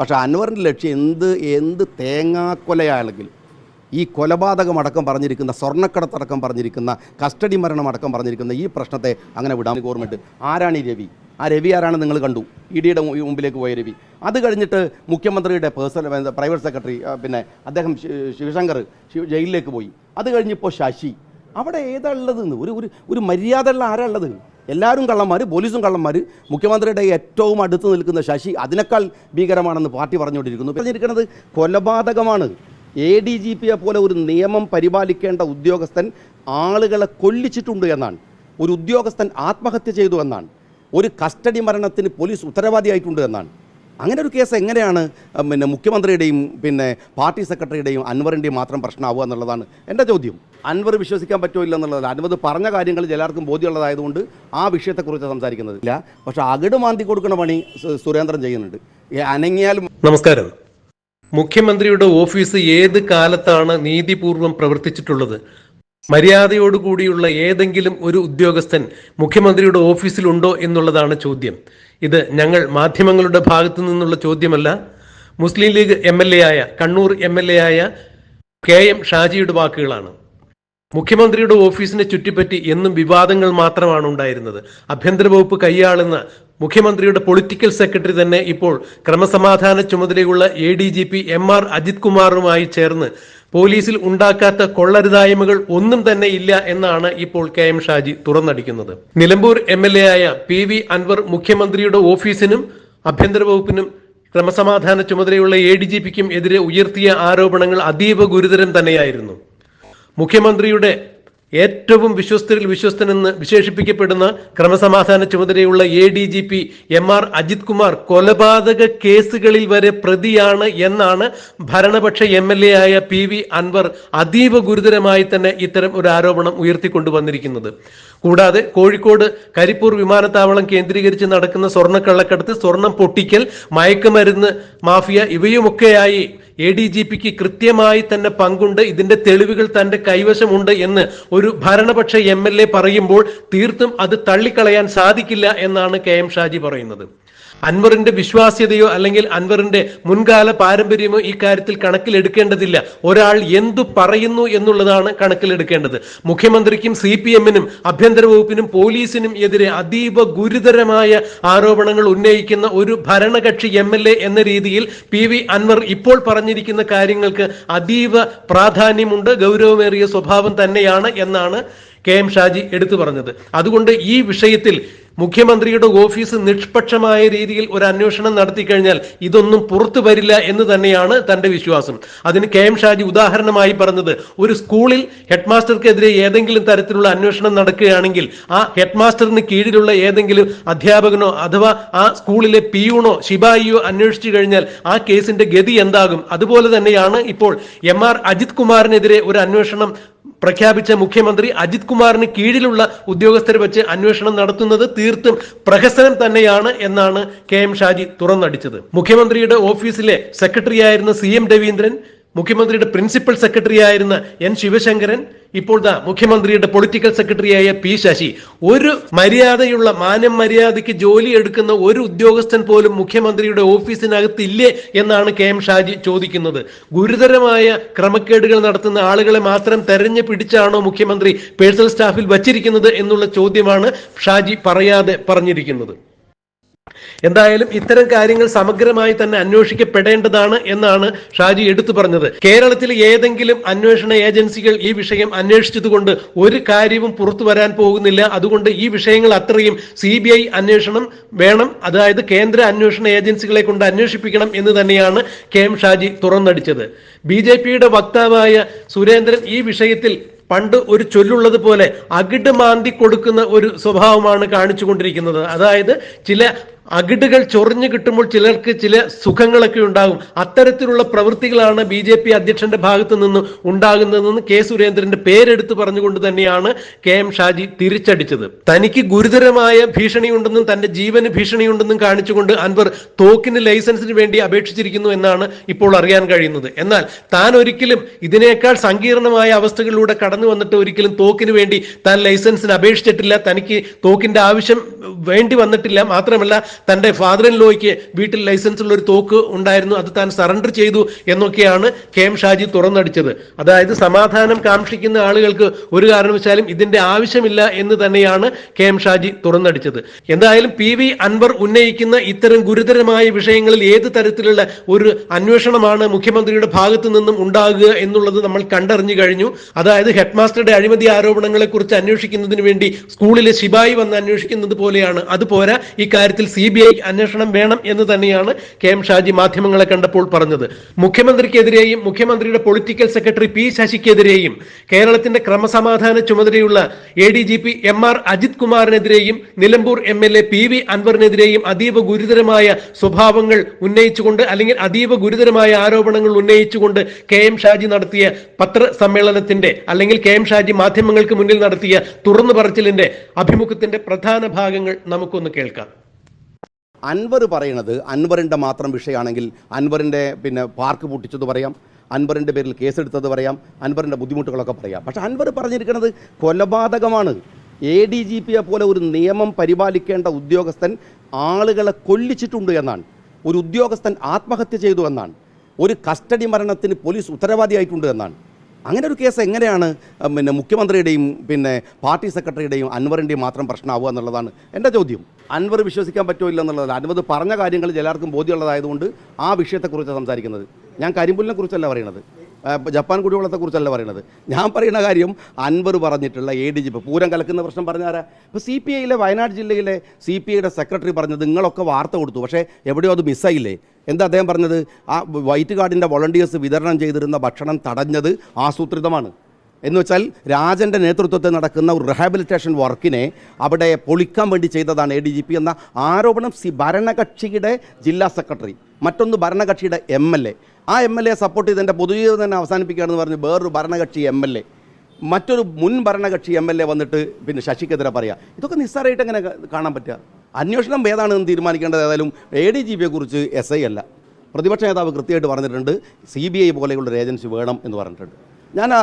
പക്ഷേ അൻവറിന്റെ ലക്ഷ്യം എന്ത് എന്ത് തേങ്ങാക്കൊലയാണെങ്കിലും ഈ കൊലപാതകം അടക്കം പറഞ്ഞിരിക്കുന്ന സ്വർണക്കടത്തടക്കം പറഞ്ഞിരിക്കുന്ന കസ്റ്റഡി മരണം അടക്കം പറഞ്ഞിരിക്കുന്ന ഈ പ്രശ്നത്തെ അങ്ങനെ വിടാൻ ഗവൺമെന്റ് ആരാണ് ഈ രവി? ആ രവി ആരാണ് നിങ്ങൾ കണ്ടു? ഇ ഡിയുടെ മുമ്പിലേക്ക് പോയ രവി. അത് കഴിഞ്ഞിട്ട് മുഖ്യമന്ത്രിയുടെ പേഴ്സണൽ പ്രൈവറ്റ് സെക്രട്ടറി പിന്നെ അദ്ദേഹം ശിവശങ്കർ ജയിലിലേക്ക് പോയി. അത് കഴിഞ്ഞിപ്പോൾ ശശി. അവിടെ ഏതാ ഉള്ളത് ഒരു ഒരു മര്യാദ ഉള്ള ആരാ ഉള്ളത്? എല്ലാവരും കള്ളന്മാർ പോലീസും കള്ളന്മാർ മുഖ്യമന്ത്രിയുടെ ഏറ്റവും അടുത്ത് നിൽക്കുന്ന ശശി അതിനേക്കാൾ ഭീകരമാണെന്ന് പാർട്ടി പറഞ്ഞുകൊണ്ടിരിക്കുന്നു. പറഞ്ഞിരിക്കുന്നത് കൊലപാതകമാണ്. എ ഡി ജി പിയെ പോലെ ഒരു നിയമം പരിപാലിക്കേണ്ട ഉദ്യോഗസ്ഥൻ ആളുകളെ കൊല്ലിച്ചിട്ടുണ്ട് എന്നാണ്. ഒരു ഉദ്യോഗസ്ഥൻ ആത്മഹത്യ ചെയ്തു എന്നാണ്. ഒരു കസ്റ്റഡി മരണത്തിന് പോലീസ് ഉത്തരവാദിയായിട്ടുണ്ട് എന്നാണ്. അങ്ങനെ ഒരു കേസ് എങ്ങനെയാണ് പിന്നെ മുഖ്യമന്ത്രിയുടെയും പിന്നെ പാർട്ടി സെക്രട്ടറിയുടെയും അൻവറിന്റെയും മാത്രം പ്രശ്നമാവുക എന്നുള്ളതാണ് എന്റെ ചോദ്യം. അൻവർ വിശ്വസിക്കാൻ പറ്റുമോ ഇല്ല എന്നുള്ളതല്ല. അൻവർ പറഞ്ഞ കാര്യങ്ങൾ എല്ലാവർക്കും ബോധ്യമുള്ളതായതുകൊണ്ട് ആ വിഷയത്തെക്കുറിച്ച് സംസാരിക്കുന്നത് ഇല്ല. പക്ഷേ അകിട് മാന്തി കൊടുക്കുന്ന പണി സുരേന്ദ്രൻ ചെയ്യുന്നുണ്ട്. അനങ്ങിയാലും നമസ്കാരം. മുഖ്യമന്ത്രിയുടെ ഓഫീസ് ഏത് കാലത്താണ് നീതിപൂർവം പ്രവർത്തിച്ചിട്ടുള്ളത്? മര്യാദയോടുകൂടിയുള്ള ഏതെങ്കിലും ഒരു ഉദ്യോഗസ്ഥൻ മുഖ്യമന്ത്രിയുടെ ഓഫീസിലുണ്ടോ എന്നുള്ളതാണ് ചോദ്യം. ഇത് ഞങ്ങൾ മാധ്യമങ്ങളുടെ ഭാഗത്തു നിന്നുള്ള ചോദ്യമല്ല. Muslim League M L A ആയ കണ്ണൂർ എം എൽ എ ആയ കെ എം ഷാജിയുടെ വാക്കുകളാണ്. മുഖ്യമന്ത്രിയുടെ ഓഫീസിനെ ചുറ്റിപ്പറ്റി എന്നും വിവാദങ്ങൾ മാത്രമാണ് ഉണ്ടായിരുന്നത്. ആഭ്യന്തര വകുപ്പ് കൈയാളുന്ന മുഖ്യമന്ത്രിയുടെ പൊളിറ്റിക്കൽ സെക്രട്ടറി തന്നെ ഇപ്പോൾ ക്രമസമാധാന ചുമതലയുള്ള A D G P M R Ajith കുമാറുമായി ചേർന്ന് പോലീസിൽ ഉണ്ടാക്കാത്ത കൊള്ളരുതായ്മകൾ ഒന്നും തന്നെ ഇല്ല എന്നാണ് ഇപ്പോൾ കെ എം ഷാജി തുറന്നടിക്കുന്നത്. നിലമ്പൂർ എം എൽ എ ആയ പി വി അൻവർ മുഖ്യമന്ത്രിയുടെ ഓഫീസിനും ആഭ്യന്തര വകുപ്പിനും ക്രമസമാധാന ചുമതലയുള്ള എ ഡി ജി പിക്കും എതിരെ ഉയർത്തിയ ആരോപണങ്ങൾ അതീവ ഗുരുതരം തന്നെയായിരുന്നു. മുഖ്യമന്ത്രിയുടെ ഏറ്റവും വിശ്വസ്തരിൽ വിശ്വസ്തനെന്ന് വിശേഷിപ്പിക്കപ്പെടുന്ന ക്രമസമാധാന ചുമതലയുള്ള A D G P M R Ajith Kumar കൊലപാതക കേസുകളിൽ വരെ പ്രതിയാണ് എന്നാണ് ഭരണപക്ഷ എം എൽ എ ആയ പി വി അൻവർ അതീവ ഗുരുതരമായി തന്നെ ഇത്തരം ഒരു ആരോപണം ഉയർത്തിക്കൊണ്ടുവന്നിരിക്കുന്നത് കൂടാതെ കോഴിക്കോട് കരിപ്പൂർ വിമാനത്താവളം കേന്ദ്രീകരിച്ച് നടക്കുന്ന സ്വർണക്കള്ളക്കടത്ത് സ്വർണം പൊട്ടിക്കൽ മയക്കുമരുന്ന് മാഫിയ ഇവയുമൊക്കെയായി എ ഡി ജി പിക്ക് കൃത്യമായി തന്നെ പങ്കുണ്ട്. ഇതിന്റെ തെളിവുകൾ തന്റെ കൈവശമുണ്ട് എന്ന് ഒരു ഭരണപക്ഷ എം എൽ എ പറയുമ്പോൾ തീർത്തും അത് തള്ളിക്കളയാൻ സാധിക്കില്ല എന്നാണ് കെ എം ഷാജി പറയുന്നത്. അൻവറിന്റെ വിശ്വാസ്യതയോ അല്ലെങ്കിൽ അൻവറിന്റെ മുൻകാല പാരമ്പര്യമോ ഈ കാര്യത്തിൽ കണക്കിലെടുക്കേണ്ടതില്ല. ഒരാൾ എന്തു പറയുന്നു എന്നുള്ളതാണ് കണക്കിലെടുക്കേണ്ടത്. മുഖ്യമന്ത്രിക്കും സി പി എമ്മിനും ആഭ്യന്തര വകുപ്പിനും പോലീസിനും എതിരെ അതീവ ഗുരുതരമായ ആരോപണങ്ങൾ ഉന്നയിക്കുന്ന ഒരു ഭരണകക്ഷി എം എൽ എ എന്ന രീതിയിൽ പി വി അൻവർ ഇപ്പോൾ പറഞ്ഞിരിക്കുന്ന കാര്യങ്ങൾക്ക് അതീവ പ്രാധാന്യമുണ്ട് ഗൗരവമേറിയ സ്വഭാവം തന്നെയാണ് എന്നാണ് കെ എം ഷാജി എടുത്തു പറഞ്ഞത്. അതുകൊണ്ട് ഈ വിഷയത്തിൽ മുഖ്യമന്ത്രിയുടെ ഓഫീസ് നിഷ്പക്ഷമായ രീതിയിൽ ഒരു അന്വേഷണം നടത്തി കഴിഞ്ഞാൽ ഇതൊന്നും പുറത്തു വരില്ല എന്ന് തന്നെയാണ് തന്റെ വിശ്വാസം. അതിന് കെ എം ഷാജി ഉദാഹരണമായി പറഞ്ഞത് ഒരു സ്കൂളിൽ ഹെഡ്മാസ്റ്റർക്കെതിരെ ഏതെങ്കിലും തരത്തിലുള്ള അന്വേഷണം നടക്കുകയാണെങ്കിൽ ആ ഹെഡ്മാസ്റ്ററിന് കീഴിലുള്ള ഏതെങ്കിലും അധ്യാപകനോ അഥവാ ആ സ്കൂളിലെ പിയൂണോ ശിപായിയോ അന്വേഷിച്ചു കഴിഞ്ഞാൽ ആ കേസിന്റെ ഗതി എന്താകും? അതുപോലെ തന്നെയാണ് ഇപ്പോൾ എം ആർ അജിത് കുമാറിനെതിരെ ഒരു അന്വേഷണം പ്രഖ്യാപിച്ച മുഖ്യമന്ത്രി അജിത് കുമാറിന് കീഴിലുള്ള ഉദ്യോഗസ്ഥർ വെച്ച് അന്വേഷണം നടത്തുന്നത് തീർത്തും പ്രഹസനം തന്നെയാണ് എന്നാണ് കെ എം ഷാജി തുറന്നടിച്ചത്. മുഖ്യമന്ത്രിയുടെ ഓഫീസിലെ സെക്രട്ടറിയായിരുന്ന സി എം രവീന്ദ്രൻ മുഖ്യമന്ത്രിയുടെ പ്രിൻസിപ്പൽ സെക്രട്ടറി ആയിരുന്ന എൻ ശിവശങ്കരൻ ഇപ്പോൾ ദാ മുഖ്യമന്ത്രിയുടെ പൊളിറ്റിക്കൽ സെക്രട്ടറിയായ പി ശശി ഒരു മര്യാദയുള്ള മാനം മര്യാദയ്ക്ക് ജോലി എടുക്കുന്ന ഒരു ഉദ്യോഗസ്ഥൻ പോലും മുഖ്യമന്ത്രിയുടെ ഓഫീസിനകത്ത് ഇല്ലേ എന്നാണ് കെ എം ഷാജി ചോദിക്കുന്നത്. ഗുരുതരമായ ക്രമക്കേടുകൾ നടത്തുന്ന ആളുകളെ മാത്രം തെരഞ്ഞു പിടിച്ചാണോ മുഖ്യമന്ത്രി പേഴ്സണൽ സ്റ്റാഫിൽ വച്ചിരിക്കുന്നത് എന്നുള്ള ചോദ്യമാണ് ഷാജി പറയാതെ പറഞ്ഞിരിക്കുന്നത്. എന്തായാലും ഇത്തരം കാര്യങ്ങൾ സമഗ്രമായി തന്നെ അന്വേഷിക്കപ്പെടേണ്ടതാണ് എന്നാണ് ഷാജി എടുത്തു പറഞ്ഞത്. കേരളത്തിൽ ഏതെങ്കിലും അന്വേഷണ ഏജൻസികൾ ഈ വിഷയം അന്വേഷിച്ചതുകൊണ്ട് ഒരു കാര്യവും പുറത്തു വരാൻ പോകുന്നില്ല. അതുകൊണ്ട് ഈ വിഷയങ്ങൾ അത്രയും സി അന്വേഷണം വേണം. അതായത് കേന്ദ്ര അന്വേഷണ ഏജൻസികളെ കൊണ്ട് അന്വേഷിപ്പിക്കണം എന്ന് തന്നെയാണ് കെ എം ഷാജി തുറന്നടിച്ചത്. ബി ജെ പിയുടെ വക്താവായ സുരേന്ദ്രൻ ഈ വിഷയത്തിൽ പണ്ട് ഒരു ചൊല്ലുള്ളത് പോലെ അകിട് മാന്തി കൊടുക്കുന്ന ഒരു സ്വഭാവമാണ് കാണിച്ചുകൊണ്ടിരിക്കുന്നത്. അതായത് ചില അകിടുകൾ ചൊറിഞ്ഞു കിട്ടുമ്പോൾ ചിലർക്ക് ചില സുഖങ്ങളൊക്കെ ഉണ്ടാകും. അത്തരത്തിലുള്ള പ്രവൃത്തികളാണ് ബി ജെ പി അധ്യക്ഷന്റെ ഭാഗത്തു നിന്ന് ഉണ്ടാകുന്നതെന്ന് കെ സുരേന്ദ്രന്റെ പേരെടുത്ത് പറഞ്ഞുകൊണ്ട് തന്നെയാണ് കെ എം ഷാജി തിരിച്ചടിച്ചത്. തനിക്ക് ഗുരുതരമായ ഭീഷണിയുണ്ടെന്നും തന്റെ ജീവന് ഭീഷണിയുണ്ടെന്നും കാണിച്ചുകൊണ്ട് അൻവർ തോക്കിന് ലൈസൻസിന് വേണ്ടി അപേക്ഷിച്ചിരിക്കുന്നു എന്നാണ് ഇപ്പോൾ അറിയാൻ കഴിയുന്നത്. എന്നാൽ താൻ ഒരിക്കലും ഇതിനേക്കാൾ സങ്കീർണമായ അവസ്ഥകളിലൂടെ കടന്നു വന്നിട്ട് ഒരിക്കലും തോക്കിന് വേണ്ടി താൻ ലൈസൻസിന് അപേക്ഷിച്ചിട്ടില്ല. തനിക്ക് തോക്കിന്റെ ആവശ്യം വേണ്ടി വന്നിട്ടില്ല. മാത്രമല്ല തന്റെ ഫാദർ ഇൻ ലോയ്ക്ക് വീട്ടിൽ ലൈസൻസ് ഉള്ള ഒരു തോക്ക് ഉണ്ടായിരുന്നു അത് താൻ സറണ്ടർ ചെയ്തു എന്നൊക്കെയാണ് കെ എം ഷാജി തുറന്നടിച്ചത്. അതായത് സമാധാനം കാക്ഷിക്കുന്ന ആളുകൾക്ക് ഒരു കാരണവശാലും ഇതിന്റെ ആവശ്യമില്ല എന്ന് തന്നെയാണ് കെ എം ഷാജി തുറന്നടിച്ചത്. എന്തായാലും പി വി അൻവർ ഉന്നയിക്കുന്ന ഇത്തരം ഗുരുതരമായ വിഷയങ്ങളിൽ ഏത് തരത്തിലുള്ള ഒരു അന്വേഷണമാണ് മുഖ്യമന്ത്രിയുടെ ഭാഗത്തു നിന്നും ഉണ്ടാകുക എന്നുള്ളത് നമ്മൾ കണ്ടറിഞ്ഞു കഴിഞ്ഞു. അതായത് ഹെഡ്മാസ്റ്ററുടെ അഴിമതി ആരോപണങ്ങളെക്കുറിച്ച് അന്വേഷിക്കുന്നതിന് വേണ്ടി സ്കൂളിലെ ശിപായി വന്ന് അന്വേഷിക്കുന്നത് പോലെയാണ്. അതുപോരാ ഇക്കാര്യത്തിൽ സി ബി ഐ അന്വേഷണം വേണം എന്ന് തന്നെയാണ് കെ എം ഷാജി മാധ്യമങ്ങളെ കണ്ടപ്പോൾ പറഞ്ഞത്. മുഖ്യമന്ത്രിക്കെതിരെയും മുഖ്യമന്ത്രിയുടെ പൊളിറ്റിക്കൽ സെക്രട്ടറി പി ശശിക്കെതിരെയും കേരളത്തിന്റെ ക്രമസമാധാന ചുമതലയുള്ള A D G P M R Ajith കുമാറിനെതിരെയും Nilambur M L A P V അൻവറിനെതിരെയും അതീവ ഗുരുതരമായ സ്വഭാവങ്ങൾ ഉന്നയിച്ചുകൊണ്ട് അല്ലെങ്കിൽ അതീവ ഗുരുതരമായ ആരോപണങ്ങൾ ഉന്നയിച്ചുകൊണ്ട് കെ എം ഷാജി നടത്തിയ പത്രസമ്മേളനത്തിന്റെ അല്ലെങ്കിൽ കെ എം ഷാജി മാധ്യമങ്ങൾക്ക് മുന്നിൽ നടത്തിയ തുറന്നു പറച്ചിലിന്റെ അഭിമുഖത്തിന്റെ പ്രധാന ഭാഗങ്ങൾ നമുക്കൊന്ന് കേൾക്കാം. അൻവർ പറയണത് അൻവറിന്റെ മാത്രം വിഷയമാണെങ്കിൽ അൻവറിന്റെ പിന്നെ പാർക്ക് പൊട്ടിച്ചത് പറയാം അൻവറിന്റെ പേരിൽ കേസെടുത്തത് പറയാം അൻവറിന്റെ ബുദ്ധിമുട്ടുകളൊക്കെ പറയാം. പക്ഷേ അൻവർ പറഞ്ഞിരിക്കുന്നത് കൊലപാതകമാണ്. എ ഡി ജി പിയെ പോലെ ഒരു നിയമം പരിപാലിക്കേണ്ട ഉദ്യോഗസ്ഥൻ ആളുകളെ കൊല്ലിച്ചിട്ടുണ്ട് എന്നാണ്. ഒരു ഉദ്യോഗസ്ഥൻ ആത്മഹത്യ ചെയ്തു എന്നാണ്. ഒരു കസ്റ്റഡി മരണത്തിന് പോലീസ് ഉത്തരവാദിയായിട്ടുണ്ട് എന്നാണ്. അങ്ങനെ ഒരു കേസ് എങ്ങനെയാണ് പിന്നെ മുഖ്യമന്ത്രിയുടെയും പിന്നെ പാർട്ടി സെക്രട്ടറിയുടെയും അൻവറിന്റെയും മാത്രം പ്രശ്നമാവുക എന്നുള്ളതാണ് എന്റെ ചോദ്യം. അൻവർ വിശ്വസിക്കാൻ പറ്റുമോ ഇല്ല എന്നുള്ളതല്ല. അൻവർ പറഞ്ഞ കാര്യങ്ങൾ എല്ലാവർക്കും ബോധ്യമുള്ളതായതുകൊണ്ട് ആ വിഷയത്തെക്കുറിച്ച് സംസാരിക്കുന്നത്. ഞാൻ കരിമ്പുലിനെ കുറിച്ചല്ല പറയണത്. ജപ്പാൻ കുടിവെള്ളത്തെക്കുറിച്ചല്ല പറയുന്നത് ഞാൻ പറയുന്ന കാര്യം അൻവർ പറഞ്ഞിട്ടുള്ള എ ഡി ജി ഇപ്പോൾ പൂരം കലക്കുന്ന പ്രശ്നം പറഞ്ഞാരാ? ഇപ്പോൾ സി പി ഐയിലെ വയനാട് ജില്ലയിലെ സി പി ഐയുടെ സെക്രട്ടറി പറഞ്ഞത് നിങ്ങളൊക്കെ വാർത്ത കൊടുത്തു. പക്ഷേ എവിടെയോ അത് മിസ്സായില്ലേ എന്താ അദ്ദേഹം പറഞ്ഞത്? ആ വൈറ്റ് കാർഡിന്റെ വോളണ്ടിയേഴ്സ് വിതരണം ചെയ്തിരുന്ന ഭക്ഷണം തടഞ്ഞത് ആസൂത്രിതമാണ്. എന്ന് വെച്ചാൽ രാജന്റെ നേതൃത്വത്തിൽ നടക്കുന്ന ഒരു റിഹാബിലിറ്റേഷൻ വർക്കിനെ അവിടെ പൊളിക്കാൻ വേണ്ടി ചെയ്തതാണ് എ ഡി ജി പി എന്ന ആരോപണം സി ഭരണകക്ഷിയുടെ ജില്ലാ സെക്രട്ടറി മറ്റൊന്ന് ഭരണകക്ഷിയുടെ എം എൽ എ ആ എം എൽ എ സപ്പോർട്ട് ചെയ്ത് എന്റെ പൊതുജീവിതം തന്നെ അവസാനിപ്പിക്കുകയാണെന്ന് പറഞ്ഞ് വേറൊരു ഭരണകക്ഷി എം എൽ എ മറ്റൊരു മുൻ ഭരണകക്ഷി എം എൽ എ വന്നിട്ട് പിന്നെ ശശിക്കെതിരെ പറയുക ഇതൊക്കെ നിസ്സാരമായിട്ട് എങ്ങനെ കാണാൻ പറ്റുക? അന്വേഷണം ഏതാണെന്ന് തീരുമാനിക്കേണ്ടത് ഏതായാലും എ ഡി ജി പിയെ കുറിച്ച് എസ് ഐ അല്ല. പ്രതിപക്ഷ നേതാവ് കൃത്യമായിട്ട് പറഞ്ഞിട്ടുണ്ട് സി ബി ഐ പോലെയുള്ള ഒരു ഏജൻസി വേണം എന്ന് പറഞ്ഞിട്ടുണ്ട്. ഞാൻ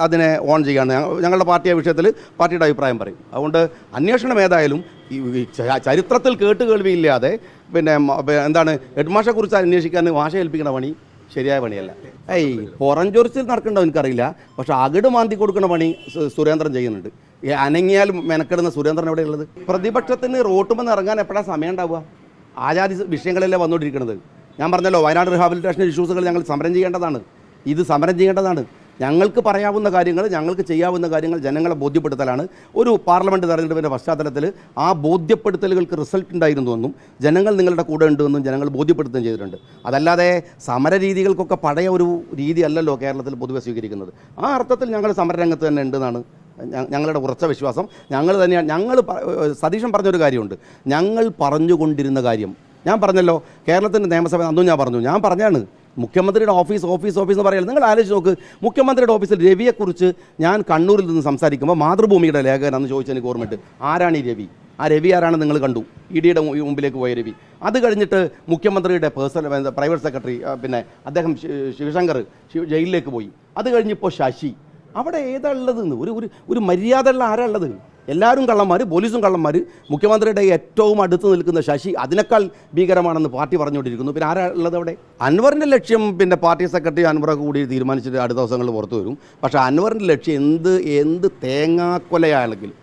അതിനെ ഓൺ ഞങ്ങ- ഞങ്ങളുടെ പാർട്ടിയെ വിഷയത്തിൽ പാർട്ടിയുടെ അഭിപ്രായം പറയും. അതുകൊണ്ട് അന്വേഷണം ഏതായാലും ചരിത്രത്തിൽ കേട്ടുകേൾവിയില്ലാതെ പിന്നെ എന്താണ് ഹെഡ്മാഷെ കുറിച്ച് അന്വേഷിക്കാൻ ഭാഷ ഏൽപ്പിക്കുന്ന പണി ശരിയായ പണിയല്ല. ഏയ് പുറംചൊറിച്ചിൽ നടക്കണ്ടോ എനിക്കറിയില്ല. പക്ഷെ അകിട് മാന്തി കൊടുക്കുന്ന പണി സുരേന്ദ്രൻ ചെയ്യുന്നുണ്ട്. ഈ അനങ്ങിയാൽ മെനക്കെടുന്ന സുരേന്ദ്രൻ എവിടെയുള്ളത്? പ്രതിപക്ഷത്തിന് റോട്ടുമെന്ന് ഇറങ്ങാൻ എപ്പോഴാണ് സമയം ഉണ്ടാവുക? ആചാരി വിഷയങ്ങളല്ലേ വന്നുകൊണ്ടിരിക്കുന്നത് ഞാൻ പറഞ്ഞല്ലോ വയനാട് റിഹാബിലിറ്റേഷൻ ഇഷ്യൂസുകൾ ഞങ്ങൾ സമരം ചെയ്യേണ്ടതാണ്. ഇത് സമരം ചെയ്യേണ്ടതാണ്. ഞങ്ങൾക്ക് പറയാവുന്ന കാര്യങ്ങൾ ഞങ്ങൾക്ക് ചെയ്യാവുന്ന കാര്യങ്ങൾ ജനങ്ങളെ ബോധ്യപ്പെടുത്തലാണ്. ഒരു പാർലമെന്റ് തെരഞ്ഞെടുപ്പിന്റെ പശ്ചാത്തലത്തിൽ ആ ബോധ്യപ്പെടുത്തലുകൾക്ക് റിസൾട്ട് ഉണ്ടായിരുന്നുവെന്നും ജനങ്ങൾ നിങ്ങളുടെ കൂടെ ഉണ്ടെന്നും ജനങ്ങൾ ബോധ്യപ്പെടുത്തുകയും ചെയ്തിട്ടുണ്ട്. അതല്ലാതെ സമര രീതികൾക്കൊക്കെ പഴയ ഒരു രീതി അല്ലല്ലോ കേരളത്തിൽ പൊതുവെ സ്വീകരിക്കുന്നത്. ആ അർത്ഥത്തിൽ ഞങ്ങൾ സമരരംഗത്ത് തന്നെ ഉണ്ടെന്നാണ് ഞങ്ങളുടെ ഉറച്ച വിശ്വാസം. ഞങ്ങൾ തന്നെയാണ് ഞങ്ങൾ സതീശൻ പറഞ്ഞൊരു കാര്യമുണ്ട്. ഞങ്ങൾ പറഞ്ഞുകൊണ്ടിരുന്ന കാര്യം. ഞാൻ പറഞ്ഞല്ലോ കേരളത്തിന്റെ നിയമസഭ അന്നും ഞാൻ പറഞ്ഞു. ഞാൻ പറഞ്ഞാണ് മുഖ്യമന്ത്രിയുടെ ഓഫീസ് ഓഫീസ് ഓഫീസ് എന്ന് പറയുന്നത് നിങ്ങൾ ആലോചിച്ച് നോക്ക്. മുഖ്യമന്ത്രിയുടെ ഓഫീസിൽ രവിയെക്കുറിച്ച് ഞാൻ കണ്ണൂരിൽ നിന്ന് സംസാരിക്കുമ്പോൾ മാതൃഭൂമിയുടെ ലേഖകൻ ചോദിച്ചതിന് ഓർമ്മയുണ്ട്. ആരാണ് ഈ രവി? ആ രവി ആരാണ് നിങ്ങൾ കണ്ടു? ഇ ഡിയുടെ മുമ്പിലേക്ക് പോയ രവി. അത് കഴിഞ്ഞിട്ട് മുഖ്യമന്ത്രിയുടെ പേഴ്സണൽ പ്രൈവറ്റ് സെക്രട്ടറി പിന്നെ അദ്ദേഹം ശിവശങ്കർ ജയിലിലേക്ക് പോയി. അത് കഴിഞ്ഞിപ്പോൾ ശശി. അവിടെ ഏതാ ഉള്ളത് ഒരു ഒരു മര്യാദ ഉള്ള ആരാ ഉള്ളത്? എല്ലാവരും കള്ളന്മാർ പോലീസും കള്ളന്മാർ മുഖ്യമന്ത്രിയുടെ ഏറ്റവും അടുത്ത് നിൽക്കുന്ന ശശി അതിനേക്കാൾ ഭീകരമാണെന്ന് പാർട്ടി പറഞ്ഞുകൊണ്ടിരിക്കുന്നു. പിന്നെ ആരാ ഉള്ളത് അവിടെ? അൻവറിന്റെ ലക്ഷ്യം പിന്നെ പാർട്ടി സെക്രട്ടറി അൻവറൊക്കെ കൂടി തീരുമാനിച്ചിട്ട് അടുത്ത ദിവസങ്ങളിൽ പുറത്തു വരും. പക്ഷേ അൻവറിന്റെ ലക്ഷ്യം എന്ത് എന്ത് തേങ്ങാക്കൊലയാണെങ്കിലും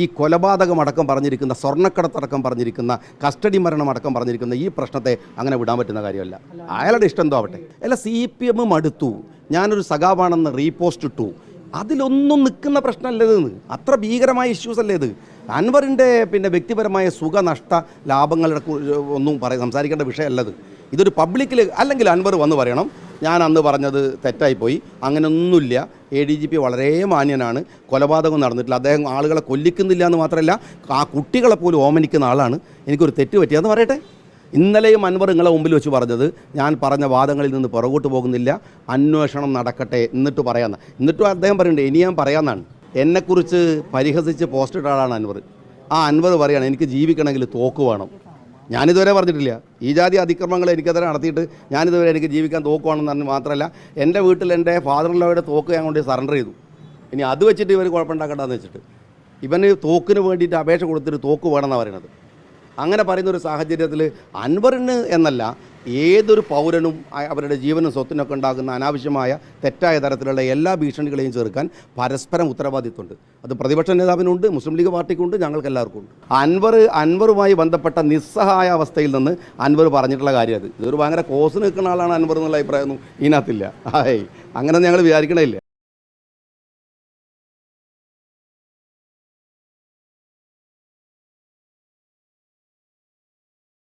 ഈ കൊലപാതകമടക്കം പറഞ്ഞിരിക്കുന്ന സ്വർണക്കടത്തടക്കം പറഞ്ഞിരിക്കുന്ന കസ്റ്റഡി മരണമടക്കം പറഞ്ഞിരിക്കുന്ന ഈ പ്രശ്നത്തെ അങ്ങനെ വിടാൻ പറ്റുന്ന കാര്യമല്ല. അയാളുടെ ഇഷ്ടം എന്തോ ആവട്ടെ. അല്ല സി പി എമ്മും അടുത്തു. ഞാനൊരു സഖാവാണെന്ന് റീപോസ്റ്റ് ഇട്ടു. അതിലൊന്നും നിൽക്കുന്ന പ്രശ്നമല്ലേ ഇതെന്ന് അത്ര ഭീകരമായ ഇഷ്യൂസ് അല്ലേ ഇത്. അൻവറിന്റെ പിന്നെ വ്യക്തിപരമായ സുഖനഷ്ട ലാഭങ്ങളുടെ ഒന്നും പറയ സംസാരിക്കേണ്ട വിഷയമല്ലത് ഇതൊരു പബ്ലിക്കിൽ അല്ലെങ്കിൽ അൻവർ വന്ന് പറയണം. ഞാൻ അന്ന് പറഞ്ഞത് തെറ്റായിപ്പോയി. അങ്ങനെയൊന്നുമില്ല എ ഡി ജി പി വളരെ മാന്യനാണ്. കൊലപാതകം നടന്നിട്ടില്ല. അദ്ദേഹം ആളുകളെ കൊല്ലിക്കുന്നില്ല എന്ന് മാത്രമല്ല ആ കുട്ടികളെ പോലും ഓമനിക്കുന്ന ആളാണ്. എനിക്കൊരു തെറ്റ് പറ്റിയെന്ന് പറയട്ടെ. ഇന്നലെയും അൻവർ നിങ്ങളെ മുമ്പിൽ വെച്ച് പറഞ്ഞത് ഞാൻ പറഞ്ഞ വാദങ്ങളിൽ നിന്ന് പുറകോട്ട് പോകുന്നില്ല അന്വേഷണം നടക്കട്ടെ എന്നിട്ട് പറയാമെന്ന് എന്നിട്ടും അദ്ദേഹം പറയുന്നുണ്ട് ഇനി ഞാൻ പറയാമെന്നാണ് എന്നെക്കുറിച്ച് പരിഹസിച്ച് പോസ്റ്റ് ഇട്ട അൻവർ. ആ അൻവർ പറയാണ് എനിക്ക് ജീവിക്കണമെങ്കിൽ തോക്ക് വേണം. ഞാനിതുവരെ പറഞ്ഞിട്ടില്ല. ഈ ജാതി അതിക്രമങ്ങൾ എനിക്കതിനെ നടത്തിയിട്ട് ഞാനിതുവരെ എനിക്ക് ജീവിക്കാൻ തോക്കുവാണെന്ന് പറഞ്ഞ് മാത്രമല്ല എന്റെ വീട്ടിൽ എന്റെ ഫാദർ ലോയുടെ തോക്ക് ഞാൻ കൊണ്ട് സറണ്ടർ ചെയ്തു. ഇനി അത് വെച്ചിട്ട് ഇവർ കുഴപ്പമുണ്ടാക്കണ്ടെന്ന് വെച്ചിട്ട്. ഇവന് തോക്കിന് വേണ്ടിയിട്ട് അപേക്ഷ കൊടുത്തിട്ട് തോക്ക് വേണമെന്നാണ് പറയണത് അങ്ങനെ പറയുന്ന ഒരു സാഹചര്യത്തിൽ അൻവറിന് എന്നല്ല ഏതൊരു പൗരനും അവരുടെ ജീവനും സ്വത്തിനൊക്കെ ഉണ്ടാകുന്ന അനാവശ്യമായ തെറ്റായ തരത്തിലുള്ള എല്ലാ ഭീഷണികളെയും ചെറുക്കാൻ പരസ്പരം ഉത്തരവാദിത്വമുണ്ട്. അത് പ്രതിപക്ഷ നേതാവിനുണ്ട് മുസ്ലിം ലീഗ് പാർട്ടിക്കുണ്ട് ഞങ്ങൾക്ക് എല്ലാവർക്കും ഉണ്ട് അൻവർ അൻവറുമായി ബന്ധപ്പെട്ട നിസ്സഹായ അവസ്ഥയിൽ നിന്ന് അൻവർ പറഞ്ഞിട്ടുള്ള കാര്യം അത് ഇതൊരു ഭയങ്കര കോസ് നിൽക്കുന്ന ആളാണ് അൻവർ എന്നുള്ള അഭിപ്രായമൊന്നും ഇതിനകത്തില്ല. ഹായ് അങ്ങനെ ഞങ്ങൾ വിചാരിക്കണില്ല